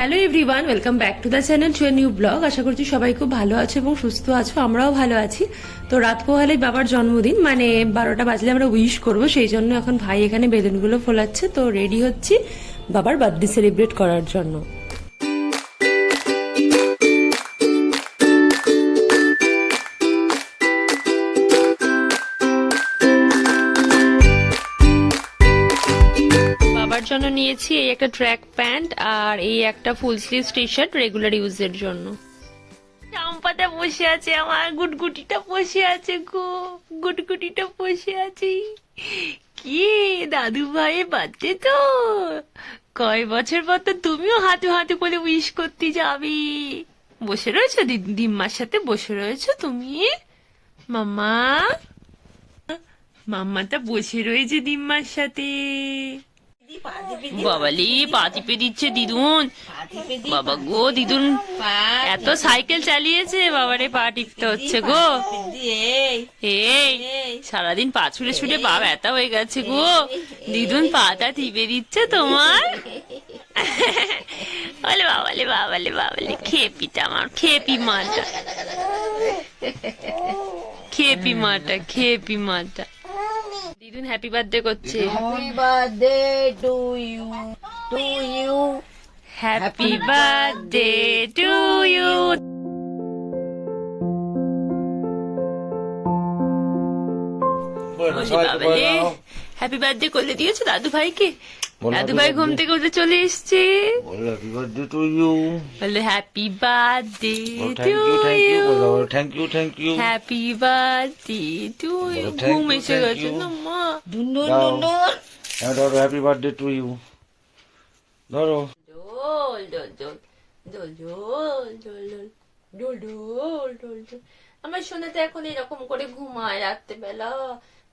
Hello everyone welcome back to the channel to a new blog আশা করছি সবাই খুব ভালো আছো এবং সুস্থ আছো, আমরাও ভালো আছি। তো রাত পোহালে বাবার জন্মদিন মানে বারোটা বাজলে আমরা উইশ করব, সেই জন্য এখন ভাই এখানে বেলুনগুলো ফোলাচ্ছে। তো রেডি হচ্ছি বাবার বার্থডে সেলিব্রেট করার জন্য। জন্য নিয়েছি, এই একটা ট্র্যাক প্যান্ট আর এই একটা full sleeve T shirt regular ইউজের জন্য। চাম্পাটা বসে আছে আমার, গুটগুটিটা বসে আছে গো, গুটগুটিটা বসে আছে। কি দাদু ভাইয়ের বাচ্চা তো? কয় বছর পর তো তুমিও হাঁটু হাঁটু করে উইশ করতে যাবে। বসে রয়েছো দিম্মার সাথে বসে রয়েছো তুমি? মাম্মা? মাম্মাটা বসে রয়েছে দিম্মার সাথে। বাবালি পা টিপে দিচ্ছে দিদুন। বাবা গো দিদুন এত সাইকেল চালিয়েছে বাবারে পা টিপতে হচ্ছে গো। এই সারাদিন পা ছুড়ে ছুড়ে পা ব্যথা হয়ে গেছে গো। দিদুন পাটা টিপে দিচ্ছে তোমার। বলে বাবালে বাবালে বাবালে খেপিটা আমার খেপি মাটা। খেপি মাটা খেপি মাটা। ক্যাটরিন হ্যাপি বার্থডে করছে। Happy birthday to you to you happy birthday to you Bueno, happy birthday করে দিয়েছ দাদু ভাইকে দাদু ভাই ঘুম থেকে উঠে চলে এসছে হ্যাপি বার্থডে টু ইউ বলে happy birthday to you you you happy birthday to you ঘুম এসে গেছে না মা ধরো হ্যাপি বার্থডে টু ইউ ধরো জল জল জল জল জল জল জল আমার শোনাতে এখন এরকম করে ঘুমায় রাত্রেবেলা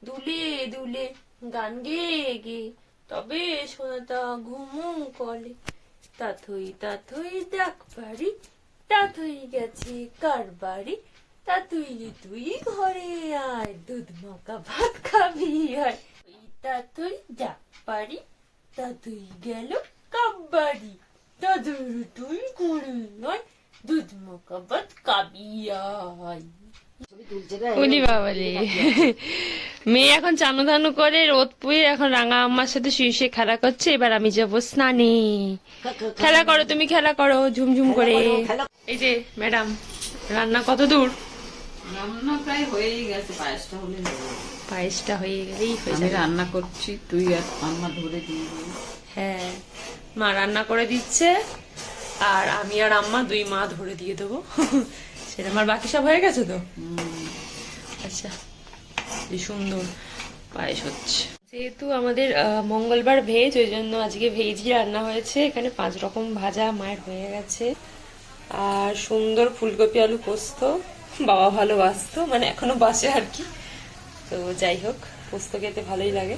দুলে দুলে গান গেয়ে গে তবে শোনাতা ঘুমু কলে। তাথই তাথই ডাক বাড়ি তাথই গেছে কার বাড়ি। তা তুই তুই ঘরে আয় দুধ মাখা ভাত খাবি আয়। ওই তাথই ডাক বাড়ি তা তুই গেল কাব্বাড়ি দাদুর তুই করে নয় দুধ মোকাবাত কাবিয়াই উনি বাবালে মেয়ে এখন চানু ধানু করে রোদ পুয়ে এখন রাঙা আম্মার সাথে শুয়ে শুয়ে খেলা করছে এবার আমি যাব স্নানে। খেলা করো তুমি খেলা করো ঝুমঝুম করে। এই যে ম্যাডাম রান্না কত দূর? রান্না প্রায় হয়েই গেছে পায়েসটা হলে পায়েসটা হয়ে গেলেই হয়ে যাবে। রান্না করছি তুই আর আম্মা ধরে দিয়ে হ্যাঁ মা রান্না করে দিচ্ছে আর আমি আর আম্মা দুই মা ধরে দিয়ে দেবো। সেটা আমার বাকি সব হয়ে গেছে তো? আচ্ছা। কি সুন্দর পায়েস হচ্ছে। যেহেতু আমাদের মঙ্গলবার ভেজ ওই জন্য আজকে ভেজই রান্না হয়েছে। এখানে পাঁচ রকম ভাজা মায়ের হয়ে গেছে। আর সুন্দর ফুলকপি আলু পোস্ত। বাবা ভালোবাসতো মানে এখনও বাসে আর কি। তো যাই হোক, পোস্ত খেতে ভালোই লাগে।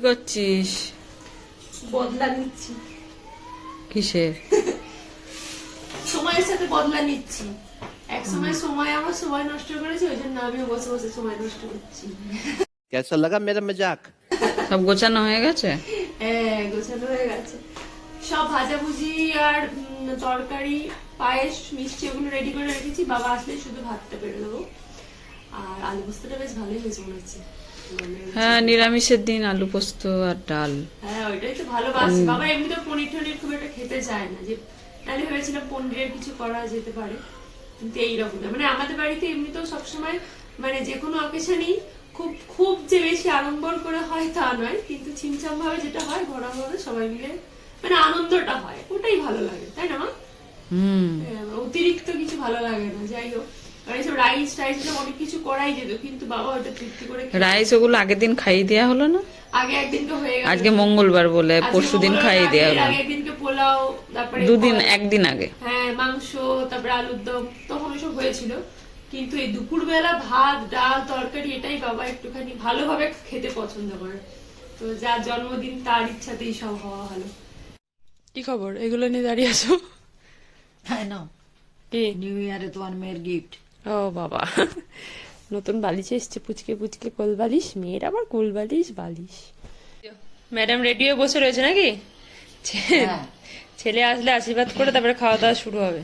করছিস বদলা নিচ্ছি। কিসের? সময়ের সাথে বদলা নিচ্ছি। এক সময় সময় আমার সময় নষ্ট করেছে ওই জন্য আমি বসে বসে সময় নষ্ট করছি। কেসা লাগা মেরা মজাক? সব গোছানো হয়ে গেছে? হ্যাঁ গোছানো হয়ে গেছে। সব ভাজাভুজি আর তরকারি পায়েস মিষ্টি ওগুলো রেডি করে রেখেছি। বাবা আসলে শুধু ভাতটা বেড়ে দেবো। আর আলু পোস্তটা বেশ ভালোই হয়েছে মনে হচ্ছে। হ্যাঁ নিরামিষের দিন আলু পোস্ত আর ডাল। হ্যাঁ ওইটাই তো ভালোবাসি। বাবা এমনিতে পনির টনির খুব একটা খেতে চায় না। যে ভেবেছিলাম পনিরের কিছু করা যেতে পারে। কিন্তু এইরকম না। মানে আমাদের বাড়িতে এমনিতেও সবসময় মানে যে কোনো অকেশনেই খুব খুব যে বেশি আড়ম্বর করে হয় তা নয়। কিন্তু ছিমছাম ভাবে যেটা হয় ঘোরা ভাবে সবাই মিলে মানে আনন্দটা হয়। ওটাই ভালো লাগে। তাই না মা? হ্যাঁ, অতিরিক্ত কিছু ভালো লাগে না। যাই হোক। রাইস টাইস অনেক কিছু করাই যেত কিন্তু বাবা ওটা তৃপ্তি করে রাইস ওগুলো আগের দিন খাইয়ে দেওয়া হলো না? আগে একদিনকে হয়ে গেল। আজকে মঙ্গলবার বলে পরশু দিন খাইয়ে দেওয়া হলো পোলাও তারপরে দুদিন একদিন আগে। হ্যাঁ মাংস তারপরে আলুর দম তখন সব হয়েছিল। কিন্তু এই দুপুরবেলা ভাত ডাল তরকারি এটাই বাবা একটুখানি ভালোভাবে খেতে পছন্দ করে। তো যার জন্মদিন তার ইচ্ছাতেই সব হওয়া ভালো। কি খবর? এগুলো নিয়ে দাঁড়িয়ে আছো? হ্যাঁ না কি? নিউ ইয়ারে তোমার মেয়ের গিফট ও বাবা। নতুন বালিশ এসছে পুচকে পুচকে কোল বালিশ মেয়ের আবার কোল বালিশ বালিশ। ম্যাডাম রেডি হয়ে বসে রয়েছে নাকি? হ্যাঁ। ছেলে আসলে আশীর্বাদ করে তারপরে খাওয়া দাওয়া শুরু হবে।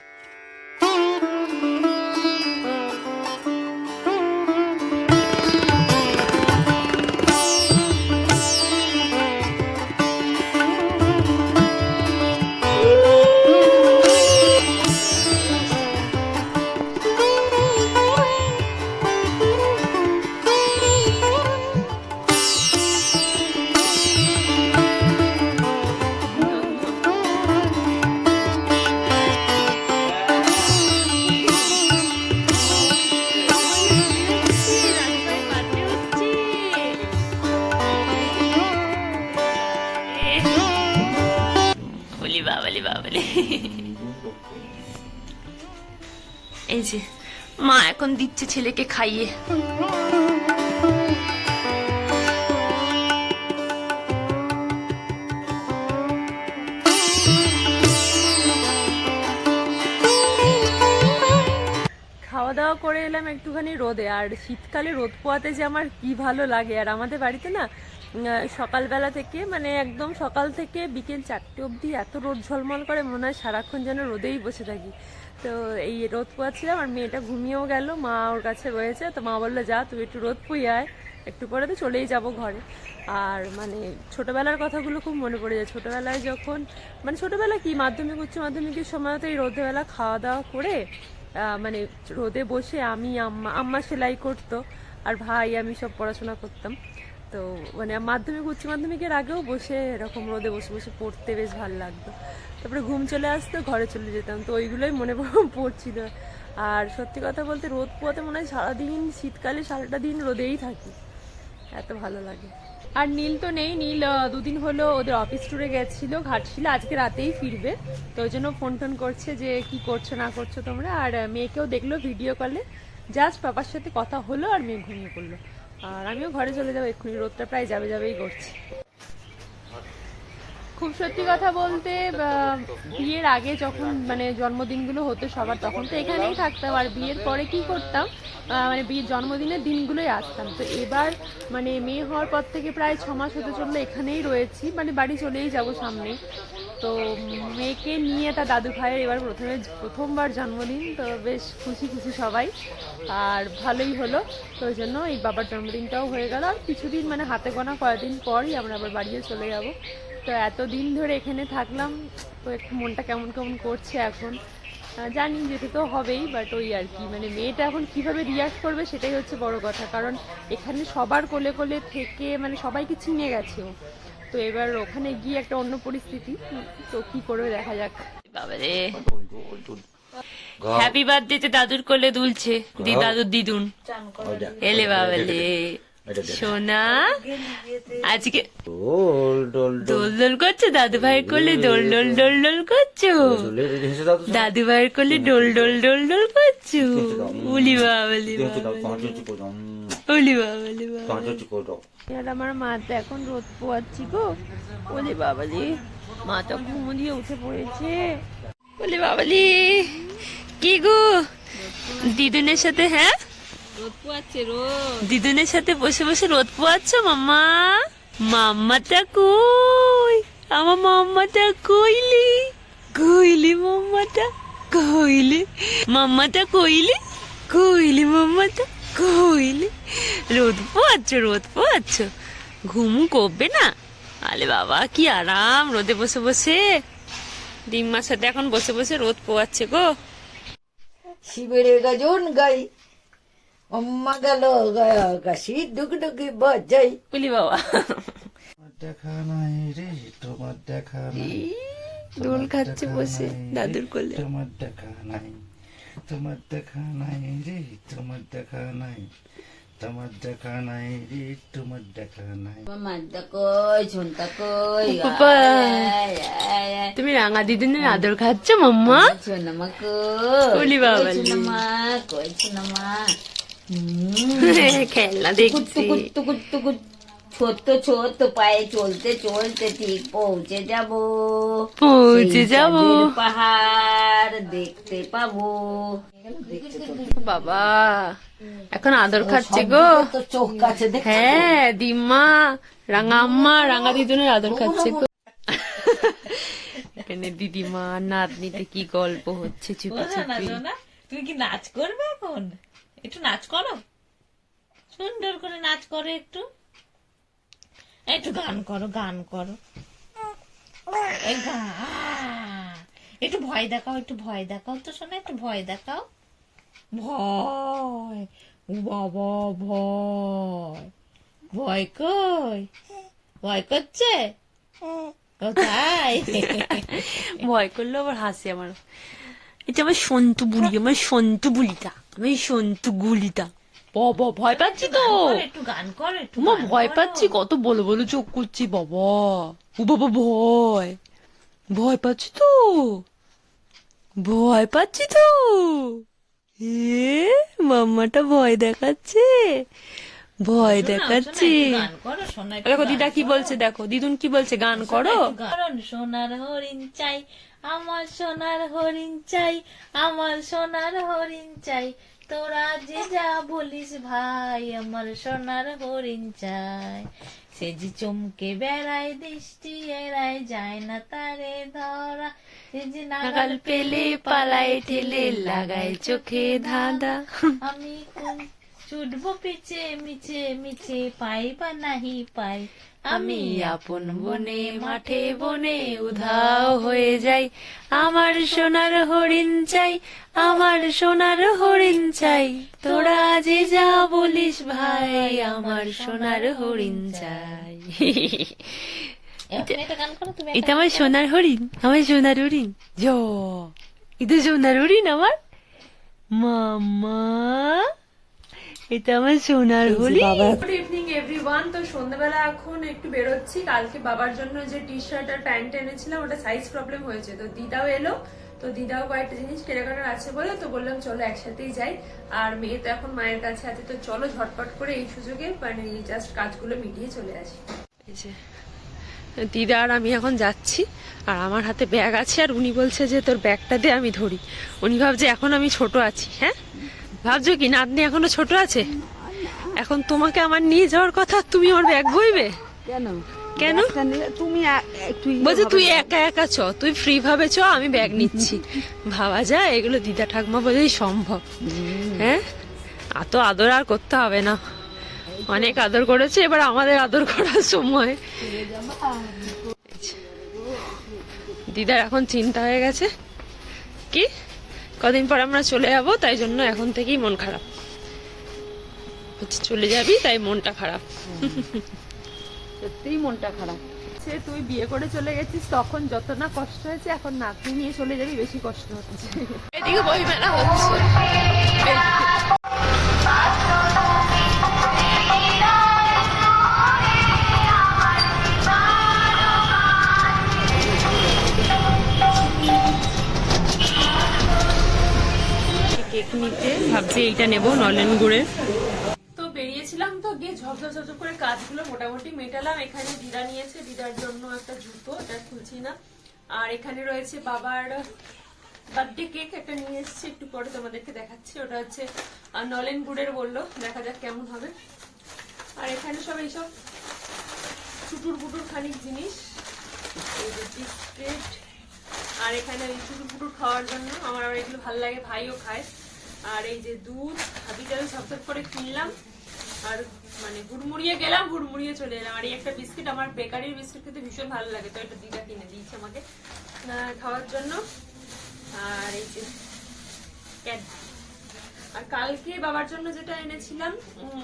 ছেলেকে খাইয়ে। খাওয়া দাওয়া করে এলাম একটুখানি রোদে। আর শীতকালে রোদ পোয়াতে যে আমার কি ভালো লাগে। আর আমাদের বাড়িতে না সকালবেলা থেকে মানে একদম সকাল থেকে বিকেল চারটে অবধি এত রোদ ঝলমল করে, মনে হয় সারাক্ষণ যেন রোদেই বসে থাকি। তো এই রোদ পোয়াচ্ছিলাম আর মেয়েটা ঘুমিয়েও গেল। মা ওর কাছে রয়েছে। তো মা বলল, যা, তুই একটু রোদ পুই আয় একটু পরে তো চলেই যাব ঘরে। আর মানে ছোটোবেলার কথাগুলো খুব মনে পড়ে যায়। ছোটবেলায় যখন মানে ছোটবেলা কি, মাধ্যমিক, উচ্চ মাধ্যমিকের সময় তো এই রোদবেলা খাওয়া দাওয়া করে মানে রোদে বসে আমি, আম্মা আম্মা সেলাই করতো। আর ভাই, আমি সব পড়াশোনা করতাম। তো মানে মাধ্যমিক, উচ্চ মাধ্যমিকের আগেও বসে এরকম রোদে বসে বসে পড়তে বেশ ভালো লাগতো। তারপরে ঘুম চলে আসতো, ঘরে চলে যেতাম। তো ওইগুলোই মনে পড়- পড়ছিল। আর সত্যি কথা বলতে রোদ পোয়াতে মনে হয় সারাদিন, শীতকালে সারাটা দিন রোদেই থাকি। এত ভালো লাগে। আর নীল তো নেই, নীল দুদিন হলো ওদের অফিস ট্যুরে গেছিল, ঘাটশিলা। আজকে রাতেই ফিরবে। তো ওই জন্য ফোন টোন করছে যে কি করছ, না করছ তোমরা। আর মেয়েকেও দেখল ভিডিও কলে জাস্ট পাপার সাথে কথা হলো আর মেয়ে ঘুমিয়ে পড়ল। আর আমিও ঘরে চলে যাব, এক্ষুনি রোদটা প্রায় যাবে যাবেই করছি। খুব সত্যি কথা বলতে বিয়ের আগে যখন মানে জন্মদিনগুলো হতো সবার, তখন তো এখানেই থাকতাম। আর বিয়ের পরে কি করতাম? মানে বিয়ের জন্মদিনের দিনগুলোই আসতাম। তো এবার মানে মেয়ে হওয়ার পর থেকে প্রায় ছ মাস হতে চলল এখানেই রয়েছি। মানে বাড়ি চলেই যাব সামনেই তো মেয়েকে নিয়ে তার দাদু ভাইয়ের এবার প্রথমে প্রথমবার জন্মদিন, তো বেশ খুশি খুশি সবাই। আর ভালোই হলো, তো ওই জন্য এই বাবার জন্মদিনটাও হয়ে গেল। আর কিছুদিন মানে হাতে গোনা কয়েকদিন পরই আমরা আবার বাড়িও চলে যাব। তো এতদিন ধরে এখানে থাকলাম, তো একটু মনটা কেমন কেমন করছে এখন? জানি যেতে তো হবেই বাট ওই আর কি। মানে মেয়েটা এখন কীভাবে রিয়াক্ট করবে সেটাই হচ্ছে বড় কথা। কারণ এখানে সবার কোলে কোলে থেকে মানে সবাইকে চিনে গেছে ও। তো এবার ওখানে গিয়ে একটা অন্য পরিস্থিতি। তো কি করবে দেখা যাক। বাবারে। হ্যাপি বার্থডে দাদুর কোলে দুলছে। দি দাদুর দিদুন। এলে বাবালে সোনা আজকে ডোল ডোল দোল। দোল করছ দাদু ভাইয়ের কোলে দোল ডোল ডোল ডোল করছ। দাদু ভাইয়ের কোলে ডোল ডোল ডোল ডোল করছ। উলি বাবালি বাবা আর আমার মাথা এখন রোদ পোয়াচ্ছি গো। ওলে বাবালি ঘুমো দিয়ে উঠে পড়েছে। ওলে বাবালি কি গো? দিদুনের সাথে হ্যাঁ? রোদ পোয়াচ্ছে রোদ। দিদুনের সাথে বসে বসে রোদ পোয়াচ্ছ মাম্মা? মাম্মাটা কই? আমার মাম্মাটা কইলি? কইলি মাম্মাটা? কইলি। মাম্মাটা কইলি? কইলি মাম্মাটা? কইলি? রোদ পোয়াচ্ছ রোদ পোয়াচ্ছ ঘুম করবে না। আলে বাবা কি আরাম রোদে বসে বসে। ডিম্মার সাথে এখন বসে বসে রোদ পোয়াচ্ছে গো। শিবের গাজন গাই অম্মা গেল গায়া গাছি ডুগডুগি বাজাই। বলি বাবা। দেখা নাই রে তোমার দেখা নাই দোল খাচ্ছে বসে দাদুর কোলে। তোমার দেখা নাই। তোমার দেখা নাই রে তোমার দেখা নাই তোমার দেখা নাই রে তোমার দেখা নাই। তুমি রাঙা দিদিনের আদর খাচ্ছ মাম্মা কই বাবা খেলনা দেখছি ছোট্ট ছোট্ট পায়ে চলতে চলতে ঠিক পৌঁছে যাব। পৌঁছে যাব। পাহাড় দেখতে পাবো। বাবা এখন আদর খাচ্ছে গো। চোখ কাছে হ্যাঁ দিম্মা রাঙা আম্মা রাঙা দিদুনের আদর খাচ্ছে গো। এখানে দিদিমা নাতনিতে কি গল্প হচ্ছে চুপি চুপি। তুমি কি নাচ করবে এখন? একটু নাচ করো। সুন্দর করে নাচ করো একটু। একটু গান করো গান করো। একটু ভয় দেখাও, একটু ভয় দেখাও তো শোনা, একটু ভয় দেখাও। ভয় ও বাবা, ভয়। ভয় কই? ভয় করছে? তাই ভয় করল, আবার হাসি আমার। এটা আমার সন্তু বুলি, আমার সন্তু বুলিটা আমি সন্তু গুলিটা। বাবা ভয় পাচ্ছি তো। একটু গান করো একটু মা ভয় পাচ্ছি কত বলো বলো চোখ করছি বাবা। ও বাবা ভয়। ভয় পাচ্ছি তো। ভয় পাচ্ছি তো। এ মাম্মাটা ভয় দেখাচ্ছে। ভয় দেখাচ্ছে। দেখো দিদা কি বলছে দেখো দিদুন কি বলছে গান করো। কারণ সোনার হরিণ চাই আমার সোনার হরিণ চাই আমার সোনার হরিণ চাই তোরা যে যা বলিস ভাই আমার সোনার হরিণ চাই। সে যে চমকে বেড়ায় দৃষ্টি এড়ায় যায় না তারে ধরা। সে যে নাগাল পেলে পালায় ঠেলে লাগায় চোখে ধাঁধা। আমি কোন ছুটবো পিছে মিছে মিছে পাই বা নাহি পাই আমি আপন বনে মাঠে বনে উধাও হয়ে যাই আমার সোনার হরিণ চাই আমার সোনার হরিণ চাই তোরা যে যা বলিস ভাই আমার সোনার হরিণ চাই এটা আমার সোনার হরিণ আমার সোনার হরিণ জ এটা সোনার হরিণ আমার মামা এটা আমার সোনার হরিণ গুড ইভিনিং এভরিওয়ান তো সন্ধ্যাবেলা এখন একটু বেরোচ্ছি। কালকে বাবার জন্য যে টি শার্ট আর প্যান্ট এনেছিলাম ওটা সাইজ প্রবলেম হয়েছে। তো দিদাও এলো। তো দিদাও কয়েকটা জিনিস কেনাকাটার আছে বলে তো বললাম চলো একসাথেই যাই। আর মেয়ে তো এখন মায়ের কাছে আছে তো চলো ঝটপট করে এই সুযোগে মানে জাস্ট কাজগুলো মিটিয়ে চলে আসি। দিদা আর আমি এখন যাচ্ছি। আর আমার হাতে ব্যাগ আছে আর উনি বলছে যে তোর ব্যাগটা দিয়ে আমি ধরি। উনি ভাবছে এখন আমি ছোট আছি হ্যাঁ? ভাবছ কি নাতনি এখনও ছোট আছে? এখন তোমাকে আমার নিয়ে যাওয়ার কথা তুমি আমার ব্যাগ বইবে? কেন? কেন? তুমি ইয়ে বলছে তুই একা একা চ তুই ফ্রি ভাবে চ আমি ব্যাগ নিচ্ছি। ভাবা যায় এগুলো দিদা ঠাকমা বলেই সম্ভব। হ্যাঁ? এত আদর আর করতে হবে না। অনেক আদর করেছে এবার আমাদের আদর করার সময়। দিদার এখন চিন্তা হয়ে গেছে। কি? কদিন পর আমরা চলে যাব তাই জন্য এখন থেকেই মন খারাপ। হচ্ছে চলে যাবি তাই মনটা খারাপ। সত্যিই মনটা খারাপ। সে তুই বিয়ে করে চলে গেছিস তখন যত না কষ্ট হয়েছে এখন নাতনি নিয়ে চলে যাবি বেশি কষ্ট হচ্ছে। এদিকে বই মেলা হচ্ছে। নিতে ভাবছি এইটা নেব, নলেন গুড়ের তো বেরিয়েছিলাম তো, গিয়ে ঝপঝপ ঝপঝপ করে কাজগুলো মোটামুটি মেটালাম। এখানে দিদা নিয়েছে, দিদার জন্য একটা জুতো, এটা খুলছি না। আর এখানে রয়েছে বাবার বার্থডে কেক একটা নিয়ে এসেছি, একটু পরে তোমাদেরকে দেখাচ্ছি। ওটা হচ্ছে নলেন গুড়ের বলল, দেখা যাক কেমন হবে। আর এখানে সব এইসব টুটুর পুটুর খানিক জিনিস বিস্কিট আর এখানে এই টুটুর পুটুর খাওয়ার জন্য আমার আবার এগুলো ভালো লাগে, ভাইও খায়। আর এই যে দুধ হাবিটা আমি সব করে কিনলাম, আর মানে গুড়মুড়িয়ে গেলাম, গুড়মুড়িয়ে চলে এলাম। আর এই একটা বিস্কিট, আমার বেকারির বিস্কিট খেতে ভীষণ ভালো লাগে, তো একটা দিদা কিনে দিয়েছে আমাকে খাওয়ার জন্য। আর এই যে আর কালকে বাবার জন্য যেটা এনেছিলাম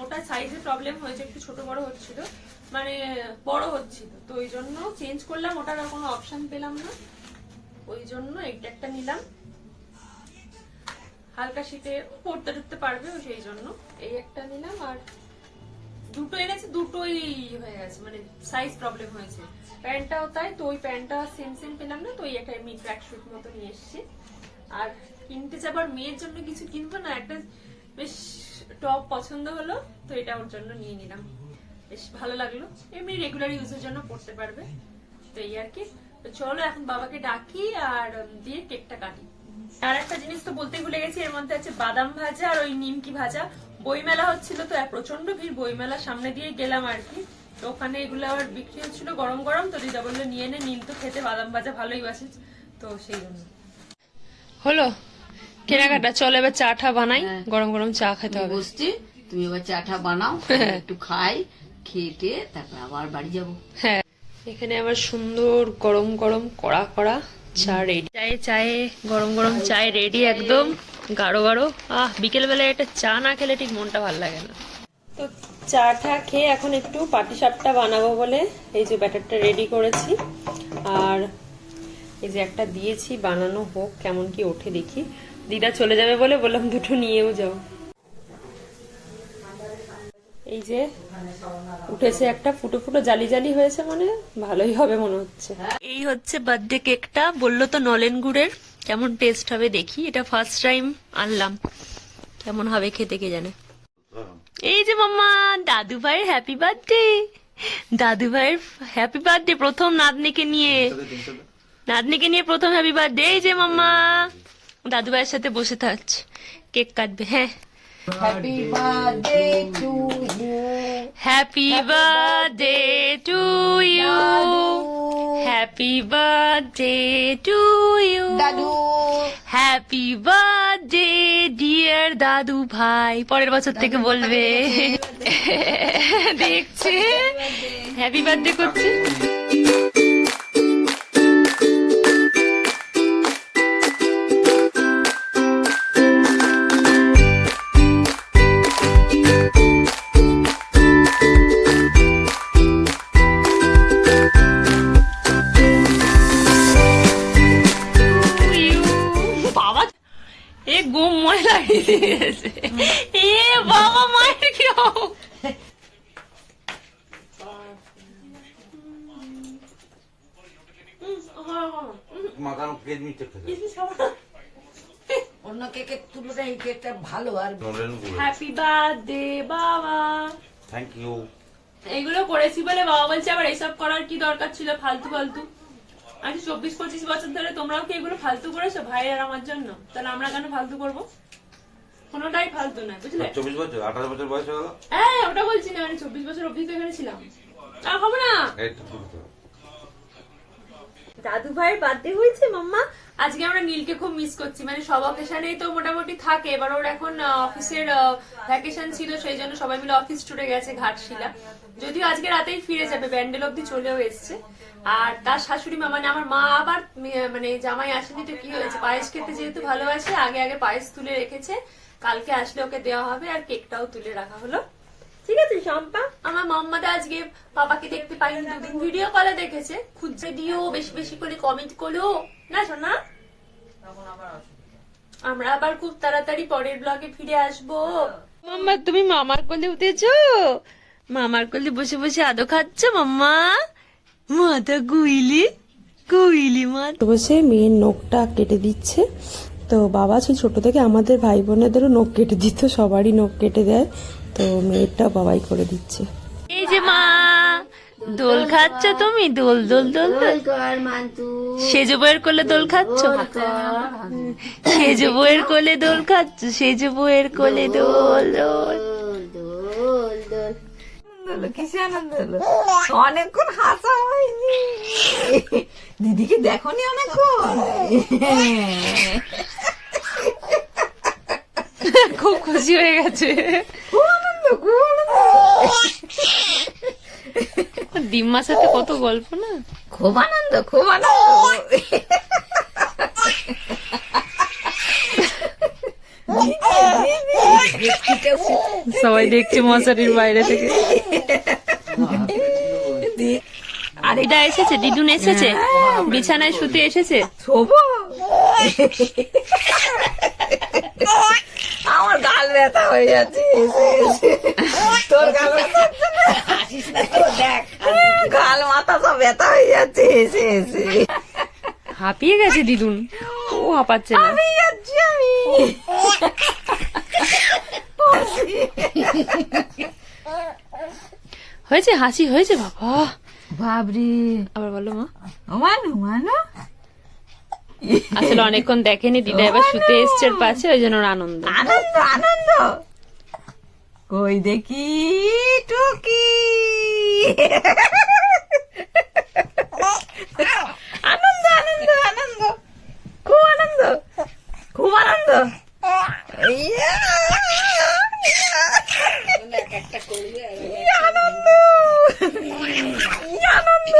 ওটা সাইজে প্রবলেম হয়েছে, একটু ছোট বড় হচ্ছিল মানে বড় হচ্ছিল। তো ওই জন্য চেঞ্জ করলাম, ওটার আর কোনো অপশান পেলাম না। ওই জন্য এটা একটা নিলাম। হালকা শীতে পড়তে টুরতে পারবে সেই জন্য। এই একটা নিলাম আর দুটো এনেছে, দুটোই হয়ে গেছে মানে সাইজ প্রবলেম হয়েছে। প্যান্টটাও তাই, তো ওই প্যান্টটা সেম সেম পেলাম না, তো ওই একটা এমনি ট্র্যাক শুট মতো নিয়ে এসেছি। আর কিনতে যাবার মেয়ের জন্য কিছু কিনবো না, একটা বেশ টপ পছন্দ হলো, তো এটা ওর জন্য নিয়ে নিলাম। বেশ ভালো লাগল। এমনি রেগুলার ইউজের জন্য পড়তে পারবে। তো এই আর কি। চলো, এখন বাবাকে ডাকি আর দিয়ে কেকটা কাটি। আর একটা জিনিস তো বলতে ভুলে গেছি এর মধ্যে আছে বাদাম ভাজা আর ওই নিমকি ভাজা। বইমেলা হচ্ছিল তো প্রচণ্ড ভিড় বইমেলা সামনে দিয়ে গেলাম আর কি। তো ওখানে এগুলো আবার বিক্রি হচ্ছিল গরম গরম তো দিদা বলল নিয়ে নে নীল তো খেতে বাদাম ভাজা ভালোই বাসে। তো সেই জন্য। হলো কেনাকাটা চলো এবার চা টা বানাই গরম গরম চা খেতে হবে। বসছি তুমি এবার চাটা বানাও একটু খাই খেটে তারপর আবার বাড়ি যাব। হ্যাঁ। এখানে আবার সুন্দর গরম গরম কড়া কড়া। চা রেডি চায়ে চায়ে, গরম গরম চায় রেডি একদম, গাঢ় গাঢ়। আহ বিকেল বেলায় একটা চা না খেলে ঠিক মনটা ভালো লাগে না। তো চাটা খেয়ে এখন একটু পাটি সাপটা বানাবো বলে এই যে ব্যাটারটা রেডি করেছি। আর এই যে একটা দিয়েছি, বানানো হোক, কেমন কি ওঠে দেখি। দিদা চলে যাবে বলে বললাম, দুটো নিয়েও যাও। এই যে উঠেছে একটা ফুটো ফুটো জালি জালি হয়েছে মানে ভালোই হবে মনে হচ্ছে। এই হচ্ছে বার্থডে কেকটা বলল তো নলেন গুড়ের। কেমন টেস্ট হবে দেখি, এটা ফার্স্ট টাইম আনলাম। কেমন হবে খেতে কে জানে? এই যে মাম্মা, দাদু ভাইয়ের হ্যাপি বার্থডে দাদু ভাইয়ের হ্যাপি বার্থডে প্রথম নাতনিকে নিয়ে। নাতনিকে নিয়ে প্রথম হ্যাপি বার্থডে এই যে মাম্মা। দাদু ভাইয়ের সাথে বসে থাকছে কেক কাটবে হ্যাঁ। Happy birthday to you happy birthday to you happy birthday to you দাদু হ্যাপি বার্থডে ডিয়ার দাদু ভাই পরের বছর থেকে বলবে। দেখছে। হ্যাপি বার্থডে করছে। এ বাবা মায়ের কি হবে? মাখানো কেক মিটে খেতে অন্য কেকের তুলনায় এই কেকটা ভালো আর হ্যাপি বার্থডে বাবা। থ্যাংক ইউ এইগুলো করেছি বলে বাবা বলছে আবার এইসব করার কি দরকার ছিল ফালতু ফালতু? আজ চব্বিশ পঁচিশ বছর ধরে তোমরাও কি এগুলো ফালতু করেছ ভাই আর আমার জন্য? তাহলে আমরা কেন ফালতু করব? কোনোটাই ফালতু নয় বুঝলে? চব্বিশ বছর বছর বয়স হয়ে গেল? হ্যাঁ ওটা বলছি না মানে চব্বিশ বছর অবধি তো এখানে ছিলাম। তা হবে না। দাদু ভাইয়ের বার্থডে হয়েছে মাম্মা? আজকে আমরা নীলকে খুব মিস করছি মানে সব অকেশনেই তো মোটামুটি থাকে। এবার ওর এখন আহ, অফিসের ভ্যাকেশন ছিল সেই জন্য সবাই মিলে অফিস টুরে গেছে ঘাটশিলা। যদিও আজকে রাতেই ফিরে যাবে ব্যান্ডেল অব্দি চলেও এসছে। আর তার শাশুড়ি মা মানে আমার মা আবার মানে জামাই আসেনি তো কি হয়েছে? পায়েস খেতে যেহেতু ভালোবাসে আগে আগে পায়েস তুলে রেখেছে। কালকে আসলে ওকে দেওয়া হবে আর কেকটাও তুলে রাখা হলো। ঠিক আছে শম্পা। আমার মাম্মাদা আজকে বাবাকে দেখতে পাইনি দুদিন ভিডিও কলে দেখেছে। খুঁজে দিও বেশি বেশি করে কমেন্ট করো না শোনা আমরা আবার খুব তাড়াতাড়ি পরের ব্লগে ফিরে আসব। মাম্মা তুমি মামার কোলে উঠেছো? মামার কোলে বসে বসে আদো খাচ্ছ মাম্মা? মাথা গুইলি গুইলি মা বসে মেয়ের নখটা কেটে দিচ্ছে। তো বাবা ছিল ছোট থেকে আমাদের ভাই বোনেদেরও নখ কেটে দিত সবারই নখ কেটে দেয়। তো মেয়েরটা বাবাই করে দিচ্ছে। এই যে মা দোল খাচ্ছ তুমি? দোল দোল দোল দোল। সেজো বইয়ের কোলে দোল খাচ্ছ? সেজো বইয়ের কোলে দোল খাচ্ছ? সেজো বইয়ের কোলে দোল দোল। কিসে আনন্দ হলো অনেকক্ষণ হাসা হয়নি। দিদিকে দেখনি অনেকক্ষণ? খুব খুশি হয়ে গেছে। ডিম্মার সাথে কত গল্প না? খুব আনন্দ খুব আনন্দ। সবাই দেখছে মশারির বাইরে থেকে। আর এটা এসেছে দিদুন এসেছে বিছানায় শুতে এসেছে। আমার গাল ব্যথা হয়ে যাচ্ছে তোর গাল দেখ গাল মাথা সব ব্যথা হয়ে যাচ্ছে এসে এসে হাঁপিয়ে গেছে দিদুন। ও হাঁপাচ্ছে না। হয়েছে হাসি হয়েছে বাবা। বাবরে। আবার বলো মা। মানো মানো আসলে অনেকক্ষণ দেখেনি দিদা এবার শুতে এসছে পাশে ওই জন্য আনন্দ। আনন্দ আনন্দ। কই দেখি টুকি। 그만한다. 야, 야난다. 야난다.